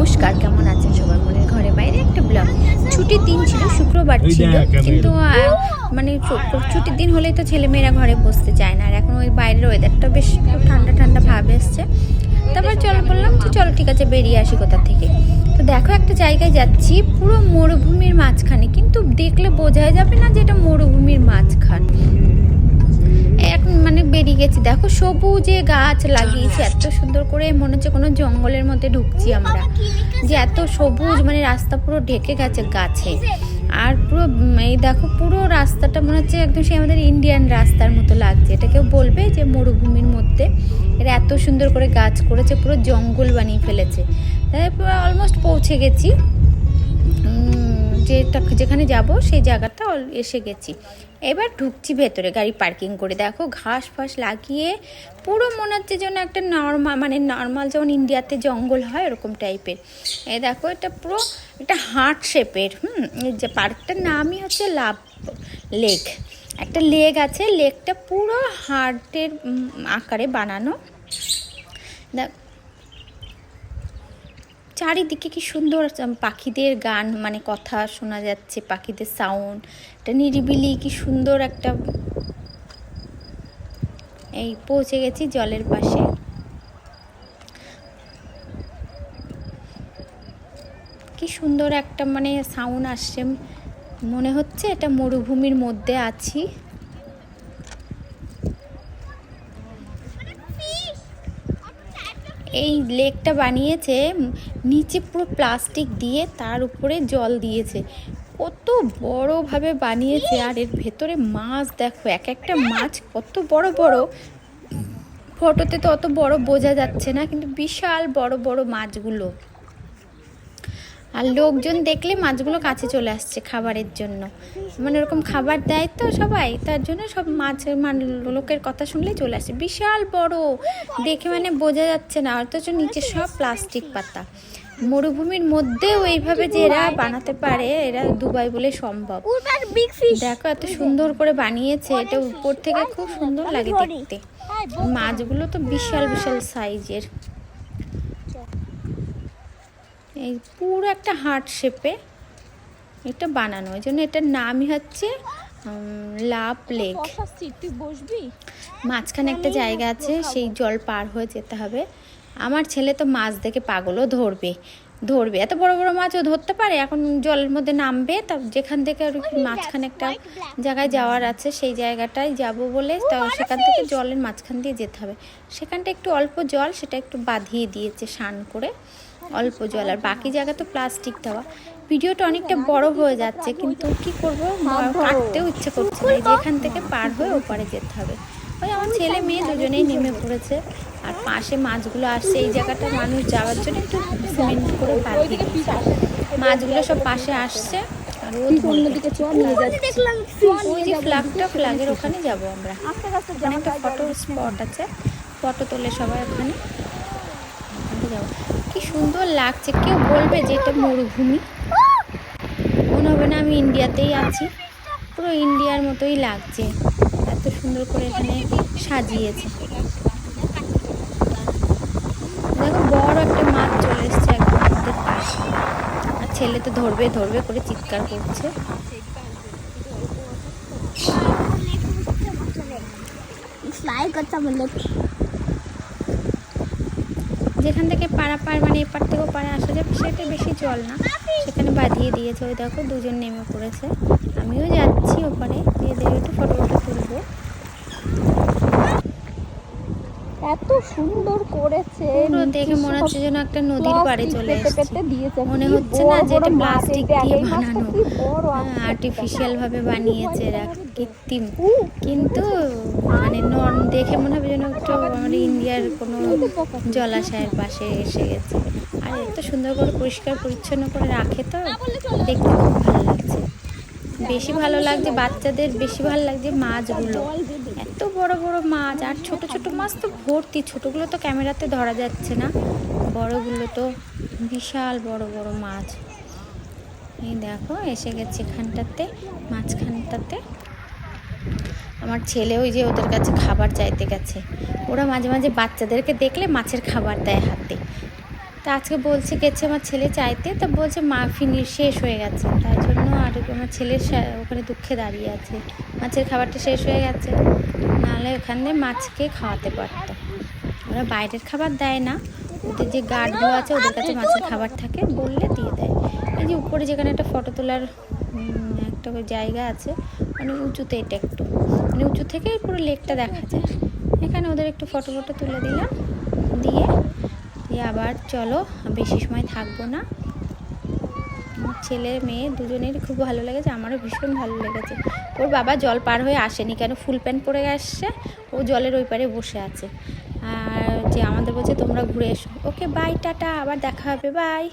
নমস্কার কেমন আছেন সবাই? মনের ঘরে বাইরে একটা ব্লগ। ছুটির দিন ছিল শুক্রবার ছিল কিন্তু মানে ছুটির দিন হলেই তো ছেলেমেয়েরা ঘরে বসতে চায় না আর এখন ওই বাইরের ওয়েদারটা বেশ ঠান্ডা ঠান্ডা ভাব এসছে। তারপর চল বললাম যে চলো ঠিক আছে বেরিয়ে আসি কোথা থেকে। তো দেখো একটা জায়গায় যাচ্ছি পুরো মরুভূমির মাঝখানে কিন্তু দেখলে বোঝাই যাবে না যে এটা মরুভূমির দেখো সবুজে গাছ লাগিয়েছে এত সুন্দর করে মনে হচ্ছে কোনো জঙ্গলের মধ্যে ঢুকছি আমরা। যে এত সবুজ মানে রাস্তা পুরো ঢেকে গেছে গাছে। আর পুরো এই দেখো পুরো রাস্তাটা মনে হচ্ছে একদম সেই আমাদের ইন্ডিয়ান রাস্তার মতো লাগছে। এটা কেউ বলবে যে মরুভূমির মধ্যে এরা এত সুন্দর করে গাছ করেছে পুরো জঙ্গল বানিয়ে ফেলেছে। তাই পুরো অলমোস্ট পৌঁছে গেছি। যেটা যেখানে যাব, সেই জায়গাটা এসে গেছি। এবার ঢুকছি ভেতরে, গাড়ি পার্কিং করে। দেখো ঘাস ফাস লাগিয়ে পুরো মনে হচ্ছে যেন একটা নর্মাল মানে নর্মাল যেমন ইন্ডিয়াতে জঙ্গল হয়, ওরকম টাইপের। এ দেখো এটা পুরো একটা হার্ট শেপের, হুম? যে পার্কটার নামই হচ্ছে লাভ লেক। একটা লেক আছে, লেকটা পুরো হার্টের আকারে বানানো। দেখ চারিদিকে কি সুন্দর পাখিদের গান মানে কথা শোনা যাচ্ছে, পাখিদের সাউন্ড একটা নিরিবিলি কি সুন্দর একটা এই পৌঁছে গেছি জলের পাশে। কি সুন্দর একটা মানে সাউন্ড আসছে, মনে হচ্ছে এটা মরুভূমির মধ্যে আছি। এই লেকটা বানিয়েছে নিচে পুরো প্লাস্টিক দিয়ে তার উপরে জল দিয়েছে। কত বড়ভাবে বানিয়েছে, আর এর ভেতরে মাছ দেখো, এক একটা মাছ কত বড় বড়। ফটোতে তো অত বড় বোঝা যাচ্ছে না, কিন্তু বিশাল বড় বড় মাছগুলো। আর লোকজন দেখলে মাছগুলো কাছে চলে আসছে খাবারের জন্য। মানে ওরকম খাবার দেয় তো সবাই, তার জন্য সব মাছের লোকের কথা শুনলেই চলে আসে। বিশাল বড়, দেখে মানে বোঝা যাচ্ছে না। অথচ নিচে সব প্লাস্টিক পাতা। মরুভূমির মধ্যেও এইভাবে যে এরা বানাতে পারে, এরা দুবাই বলে সম্ভব। দেখো এত সুন্দর করে বানিয়েছে, এটা উপর থেকে খুব সুন্দর লাগে দেখতে। মাছগুলো তো বিশাল বিশাল সাইজের এই পুরো একটা হার্ট শেপে এটা বানানো ওই জন্য এটার নামই হচ্ছে লাভ লেক মাঝখানে একটা জায়গা আছে সেই জল পার হয়ে যেতে হবে। আমার ছেলে তো মাছ দেখে পাগলও ধরবে ধরবে। এত বড় বড় মাছও ধরতে পারে এখন জলের মধ্যে নামবে তা যেখান থেকে আর কি মাঝখানে একটা জায়গায় যাওয়ার আছে সেই জায়গাটায় যাব বলে তা সেখান থেকে জলের মাঝখান দিয়ে যেতে হবে। সেখানটা একটু অল্প জল সেটা একটু বাঁধিয়ে দিয়েছে স্নান করে। অল্প জল আর বাকি জায়গা তো প্লাস্টিক দেওয়া। ভিডিওটা অনেকটা বড় হয়ে যাচ্ছে কিন্তু কি করব? কাটতেও ইচ্ছে করছে না এই যে এখান থেকে পার হয়ে ওপারে যেতে হবে। ওই আমার ছেলে মেয়ে দুজনেই নেমে পড়েছে আর পাশে মাছগুলো আসছে এই জায়গাটা মানুষ যাওয়ার জন্য একটু সিমেন্ট করে মাছগুলো সব পাশে আসছে আর অন্যদিকে ওই যে ফ্ল্যাগটা ফ্ল্যাগের ওখানে যাব আমরা। একটা ফটো স্পট আছে ফটো তোলে সবাই ওখানে। যাব কি সুন্দর লাগছে। কেউ বলবে যে এটা মরুভূমি। মনে হবে না আমি ইন্ডিয়াতেই আছি। পুরো ইন্ডিয়ার মতোই লাগছে। এত সুন্দর করে এখানে সাজিয়েছে। দেখো, বড় একটা মাছ চলে এসছে একদম পাশে। আর ছেলে তো ধরবে ধরবে করে চিৎকার করছে। ফ্লাই করতে বললে যেখান থেকে পাড়া পাড় মানে এপার থেকেও পাড়া আসা যাবে সেটা বেশি জল না। সেখানে বাঁধিয়ে দিয়েছে। ওই দেখো দুজন নেমে পড়েছে। আমিও যাচ্ছি ওপারে। দিয়ে একটু ফটো ফটো তুলবো। এত সুন্দর করেছে পুরো দেখে মনে হচ্ছে যেন একটা নদীর পাড়ে চলে এসেছে। মনে হচ্ছে না যে এটা প্লাস্টিক দিয়ে বানানো। আছে। আর্টিফিশিয়াল ভাবে বানিয়েছে এরা কৃত্রিম। কিন্তু মানে নন দেখে মনে হবে যেন একটু আমাদের ইন্ডিয়ার কোনো জলাশয়ের পাশে এসে গেছে। আর এত সুন্দর করে পরিষ্কার পরিচ্ছন্ন করে রাখে তো দেখতে খুব ভালো লাগছে। বেশি ভালো লাগছে, বাচ্চাদের বেশি ভালো লাগছে মাছগুলো। এত বড় বড় মাছ, আর ছোট ছোট মাছ তো ভর্তি, ছোটগুলো তো ক্যামেরাতে ধরা যাচ্ছে না। বড়গুলো তো বিশাল বড় বড় মাছ। এই দেখো, এসে গেছে এখানটাতে, মাঝখানটাতে। আমার ছেলে ওই যে ওদের কাছে খাবার চাইতে গেছে। ওরা মাঝে মাঝে বাচ্চাদেরকে দেখলে মাছের খাবার দেয় হাতে। তা আজকে বলছে গেছে আমার ছেলে চাইতে, তা বলছে মা ফিনিশ শেষ হয়ে গেছে। তাই জন্য আর আমার ছেলের ওখানে দুঃখে দাঁড়িয়ে আছে। মাছের খাবারটা শেষ হয়ে গেছে। নাহলে ওখানে মাছকে খাওয়াতে পারতো। ওরা বাইরের খাবার দেয় না। ওদের যে গার্ডগুলো আছে, ওদের কাছে মাছের খাবার থাকে, বললে দিয়ে দেয়। এই যে উপরে যেখানে একটা ফটো তোলার একটা জায়গা আছে মানে উঁচুতে এটা একটু। মানে উঁচু থেকেই পুরো লেকটা দেখা যায়। এখানে ওদের একটু ফটো ফটো তুলে দিলাম। দিয়ে দিয়ে আবার চলো, বেশি সময় থাকব না। ছেলে, মেয়ে দুজনের খুব ভালো লেগেছে, আমারও ভীষণ ভালো লেগেছে। ওর বাবা জল পার হয়ে আসেনি, কেন ফুল প্যান্ট পরে আসছে? ও জলের ওই পারে বসে আছে। আর যে আমাদের বলছে, তোমরা ঘুরে এসো। Okay, bye, tata. আবার দেখা হবে, বাই।